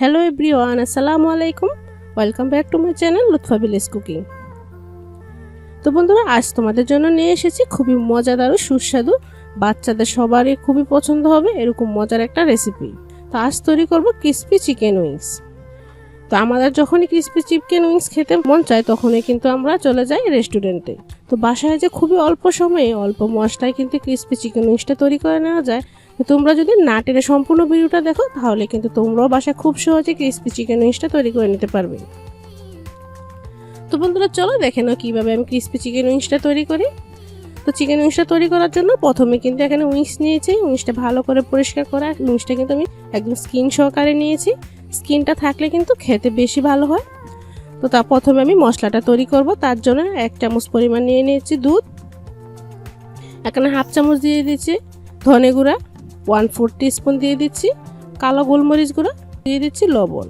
Hello everyone আসসালামু আলাইকুম welcome back to my channel Lutfa village cooking তো বন্ধুরা, আজ তোমাদের জন্য নিয়ে এসেছি খুবই মজাদার ও সুস্বাদু, বাচ্চাদের সবারই খুবই পছন্দ হবে এরকম মজার একটা রেসিপি তো আজ তৈরি করব ক্রিসপি চিকেন উইংস তো আমাদের যখনই ক্রিসপি চিকেন উইংস খেতে মন চায়, তখনই কিন্তু আমরা চলে যাই রেস্টুরেন্টে তো বাসায় যে খুবই অল্প সময়ে, অল্প মশলায় কিন্তু ক্রিসপি চিকেন উইংসটা তৈরি করে নেওয়া যায় তোমরা যদি না টেনে সম্পূর্ণ ভিডিওটা দেখো, তাহলে কিন্তু তোমরাও বাসায় খুব সহজে ক্রিসপি চিকেন উইংসটা তৈরি করে নিতে পারবে। তো বন্ধুরা, চলো দেখে নাও কীভাবে আমি ক্রিসপি চিকেন উইংসটা তৈরি করি। তো চিকেন উইংসটা তৈরি করার জন্য প্রথমে কিন্তু এখানে উইংস নিয়েছি। উইংসটা ভালো করে পরিষ্কার করা। উইংসটা কিন্তু আমি একদম স্কিন সহকারে নিয়েছি। স্কিনটা থাকলে কিন্তু খেতে বেশি ভালো হয়। তো তা প্রথমে আমি মশলাটা তৈরি করব। তার জন্য এক চামচ পরিমাণ নিয়ে নিয়েছি দুধ। এখানে হাফ চামচ দিয়ে দিচ্ছি ধনে গুঁড়া। ওয়ান ফোর স্পুন দিয়ে দিচ্ছি, কালো গোলমরিচ গুঁড়া দিয়ে দিচ্ছি লবণ।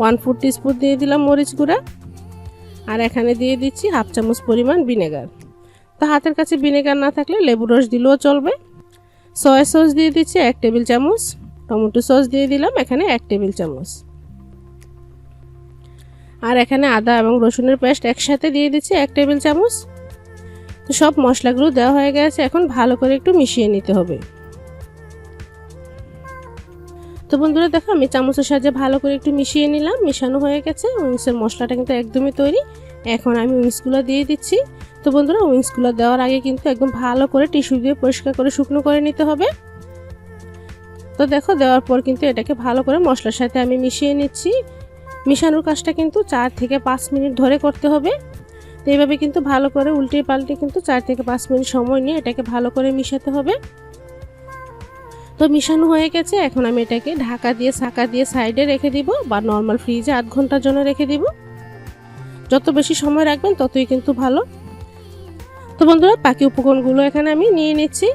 ওয়ান ফোর স্পুন দিয়ে দিলাম মরিচ গুঁড়া। আর এখানে দিয়ে দিচ্ছি হাফ চামচ পরিমাণ ভিনেগার। তো হাতের কাছে ভিনেগার না থাকলে লেবু রস দিলেও চলবে। সয়া সস দিয়ে দিচ্ছি এক টেবিল চামচ, টমেটো সস দিয়ে দিলাম এখানে এক টেবিল চামচ। আর এখানে আদা এবং রসুনের পেস্ট একসাথে দিয়ে দিচ্ছি এক টেবিল চামচ। তো সব মশলাগুলো দেওয়া হয়ে গেছে, এখন ভালো করে একটু মিশিয়ে নিতে হবে। তো বন্ধুরা দেখো, আমি চামচের সাহায্যে ভালো করে একটু মিশিয়ে নিলাম, মিশানো হয়ে গেছে। উইংসের মশলাটা কিন্তু একদমই তৈরি। এখন আমি উইংসগুলো দিয়ে দিচ্ছি। তো বন্ধুরা, উইংসগুলো দেওয়ার আগে কিন্তু একদম ভালো করে টিস্যু দিয়ে পরিষ্কার করে শুকনো করে নিতে হবে। তো দেখো, দেওয়ার পর কিন্তু এটাকে ভালো করে মশলার সাথে আমি মিশিয়ে নিচ্ছি। মিশানোর কাজটা কিন্তু চার থেকে পাঁচ মিনিট ধরে করতে হবে। তো এইভাবে কিন্তু ভালো করে উল্টে পাল্টে কিন্তু চার থেকে পাঁচ মিনিট সময় নিয়ে এটাকে ভালো করে মিশাতে হবে। তো মিশানো হয়ে গেছে। এখন আমি এটাকে ঢাকা দিয়ে ছাকা দিয়ে সাইডে রেখে দিব বা নর্মাল ফ্রিজে আধ ঘণ্টার জন্য রেখে দিব। যত বেশি সময় রাখবেন ততই কিন্তু ভালো। তো বন্ধুরা, বাকি উপকরণগুলো এখানে আমি নিয়ে নিচ্ছি।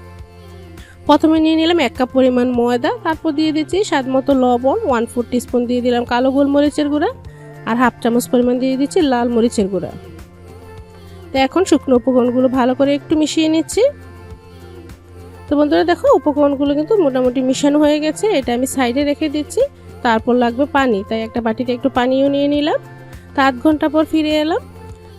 প্রথমে নিয়ে নিলাম এক কাপ পরিমাণ ময়দা, তারপর দিয়ে দিচ্ছি স্বাদ মতো লবণ ওয়ান ফোর স্পুন দিয়ে দিলাম কালো গোলমরিচের গুঁড়া, আর হাফ চামচ পরিমাণ দিয়ে দিচ্ছি লাল মরিচের গুঁড়া। তো এখন শুকনো উপকরণগুলো ভালো করে একটু মিশিয়ে নিচ্ছি। তো বন্ধুরা দেখো, উপকরণগুলো কিন্তু মোটামুটি মিশানো হয়ে গেছে। এটা আমি সাইডে রেখে দিচ্ছি। তারপর লাগবে পানি। তাই একটা বাটিতে একটু পানিও নিয়ে নিলাম। তা আধ ঘণ্টা পর ফিরে এলাম।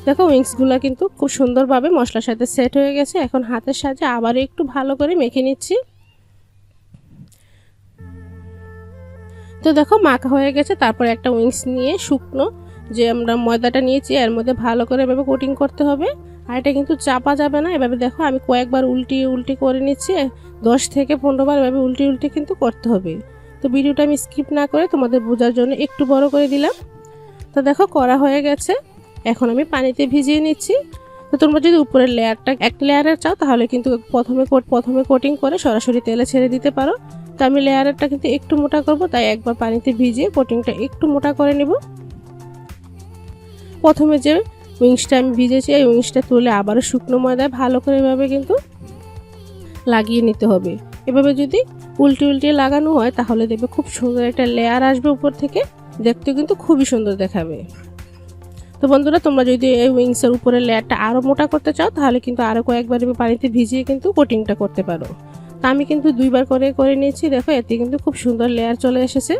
দেখো, উইংসগুলো কিন্তু খুব সুন্দরভাবে মশলার সাথে সেট হয়ে গেছে। এখন হাতের সাহায্যে আবারও একটু ভালো করে মেখে নিচ্ছি। তো দেখো, মাখা হয়ে গেছে। তারপর একটা উইংস নিয়ে শুকনো যে আমরা ময়দাটা নিয়েছি, এর মধ্যে ভালো করে এভাবে কোটিং করতে হবে। আর এটা কিন্তু চাপা যাবে না। এভাবে দেখো আমি কয়েকবার উল্টি উল্টি করে নিচ্ছি। দশ থেকে পনেরো বার এভাবে উল্টি উল্টি কিন্তু করতে হবে। তো ভিডিওটা আমি স্কিপ না করে তোমাদের বোঝার জন্য একটু বড় করে দিলাম। তো দেখো করা হয়ে গেছে। এখন আমি পানিতে ভিজিয়ে নিচ্ছি। তো তোমরা যদি উপরের লেয়ারটা এক লেয়ারের চাও তাহলে কিন্তু প্রথমে প্রথমে কোটিং করে সরাসরি তেলে ছেড়ে দিতে পারো। তো আমি লেয়ারেরটা কিন্তু একটু মোটা করব, তাই একবার পানিতে ভিজিয়ে কোটিংটা একটু মোটা করে নেব। প্রথমে যে উইংসটা আমি ভিজেছি, এই উইংসটা তুলে আবারও শুকনো ময়দায় ভালো করে এভাবে কিন্তু লাগিয়ে নিতে হবে। এভাবে যদি উল্টে উল্টে লাগানো হয়, তাহলে দেখবে খুব সুন্দর একটা লেয়ার আসবে উপর থেকে, দেখতে কিন্তু খুবই সুন্দর দেখাবে। তো বন্ধুরা, তোমরা যদি এই উইংসের উপরে লেয়ারটা আরও মোটা করতে চাও, তাহলে কিন্তু আরও কয়েকবার পানিতে ভিজিয়ে কিন্তু কোটিংটা করতে পারো। তা আমি কিন্তু দুইবার করে করে নিয়েছি, দেখো, এতে কিন্তু খুব সুন্দর লেয়ার চলে এসেছে।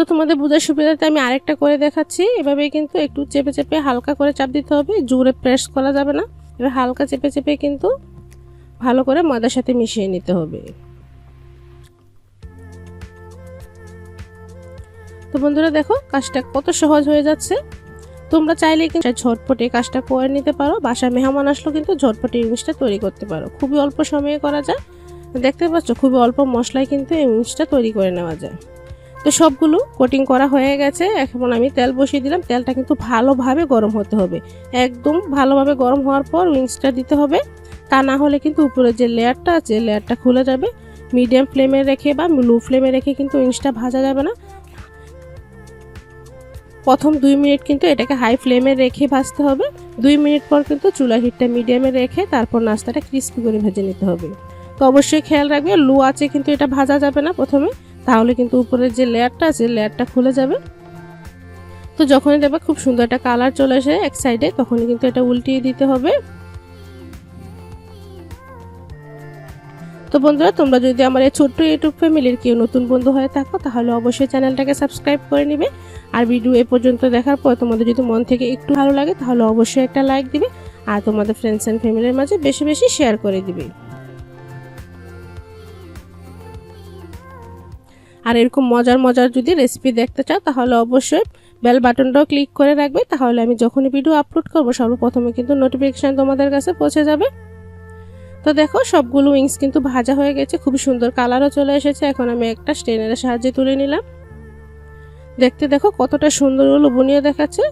তো তোমাদের বোঝার সুবিধাতে আমি আরেকটা করে দেখাচ্ছি। এভাবে কিন্তু একটু চেপে চেপে হালকা করে চাপ দিতে হবে, জোরে প্রেস করা যাবে না। এবার হালকা চেপে চেপে কিন্তু ভালো করে ময়দার সাথে মিশিয়ে নিতে হবে। তো বন্ধুরা দেখো, কাজটা কত সহজ হয়ে যাচ্ছে। তোমরা চাইলে কিন্তু ঝটপটে কাজটা করে নিতে পারো। বাসায় মেহমান আসলেও কিন্তু ঝটপটে ইংলিশটা তৈরি করতে পারো। খুবই অল্প সময়ে করা যায়। দেখতে পাচ্ছ, খুবই অল্প মশলায় কিন্তু এই ইংলিশটা তৈরি করে নেওয়া যায়। তো সবগুলো কোটিং করা হয়ে গেছে। এখন আমি তেল বসিয়ে দিলাম। তেলটা কিন্তু ভালোভাবে গরম হতে হবে। একদম ভালোভাবে গরম হওয়ার পর উইংসটা দিতে হবে। তা না হলে কিন্তু উপরে যে লেয়ারটা আছে লেয়ারটা খুলে যাবে। মিডিয়াম ফ্লেমে রেখে বা লো ফ্লেমে রেখে কিন্তু উইংসটা ভাজা যাবে না। প্রথম দুই মিনিট কিন্তু এটাকে হাই ফ্লেমে রেখে ভাজতে হবে। দুই মিনিট পর কিন্তু চুলা হিটটা মিডিয়ামে রেখে তারপর নাস্তাটা ক্রিস্পি করে ভেজে নিতে হবে। তো অবশ্যই খেয়াল রাখবে, লো আছে কিন্তু এটা ভাজা যাবে না প্রথমে। তাহলে কিন্তু উপরের যে লেয়ারটা আছে, লেয়ারটা খুলে যাবে। তো যখনই দেখবে খুব সুন্দর একটা কালার চলে আসে এক সাইডে তখনই কিন্তু এটা উল্টিয়ে দিতে হবে। তো বন্ধুরা, তোমরা যদি আমার এই ছোট্ট ইউটিউব ফ্যামিলির কেউ নতুন বন্ধু হয়ে থাকো, তাহলে অবশ্যই চ্যানেলটাকে সাবস্ক্রাইব করে নিবে। আর ভিডিও এ পর্যন্ত দেখার পর তোমাদের যদি মন থেকে একটু ভালো লাগে, তাহলে অবশ্যই একটা লাইক দিবে। আর তোমাদের ফ্রেন্ডস অ্যান্ড ফ্যামিলির মাঝে বেশি বেশি শেয়ার করে দিবে। আর এরকম মজার মজার যদি রেসিপি দেখতে চাও, তাহলে অবশ্যই বেল বাটনটাও ক্লিক করে রাখবে। তাহলে আমি যখনই ভিডিও আপলোড করব, সর্বপ্রথমে কিন্তু নোটিফিকেশান তোমাদের কাছে পৌঁছে যাবে। তো দেখো, সবগুলো উইংস কিন্তু ভাজা হয়ে গেছে খুব সুন্দর কালারও চলে এসেছে। এখন আমি একটা স্টেনের সাহায্যে তুলে নিলাম। দেখতে দেখো, কতটা সুন্দর লোভনীয় দেখাচ্ছে।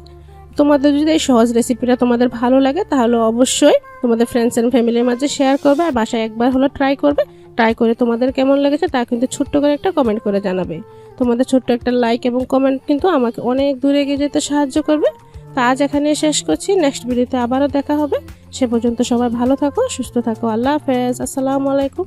তোমাদের যদি এই সহজ রেসিপিটা তোমাদের ভালো লাগে, তাহলে অবশ্যই তোমাদের ফ্রেন্ডস অ্যান্ড ফ্যামিলির মাঝে শেয়ার করবে, আর বাসায় একবার হলো ট্রাই করবে। ট্রাই করে তোমাদের কেমন লেগেছে তা কিন্তু ছোট্ট করে একটা কমেন্ট করে জানাবে। তোমাদের ছোট্ট একটা লাইক এবং কমেন্ট কিন্তু আমাকে অনেক দূরে এগিয়ে যেতে সাহায্য করবে। তা আজ এখানে শেষ করছি। নেক্সট ভিডিওতে আবারও দেখা হবে। সে পর্যন্ত সবাই ভালো থাকো, সুস্থ থাকো। আল্লাহ হাফেজ। আসসালামু আলাইকুম।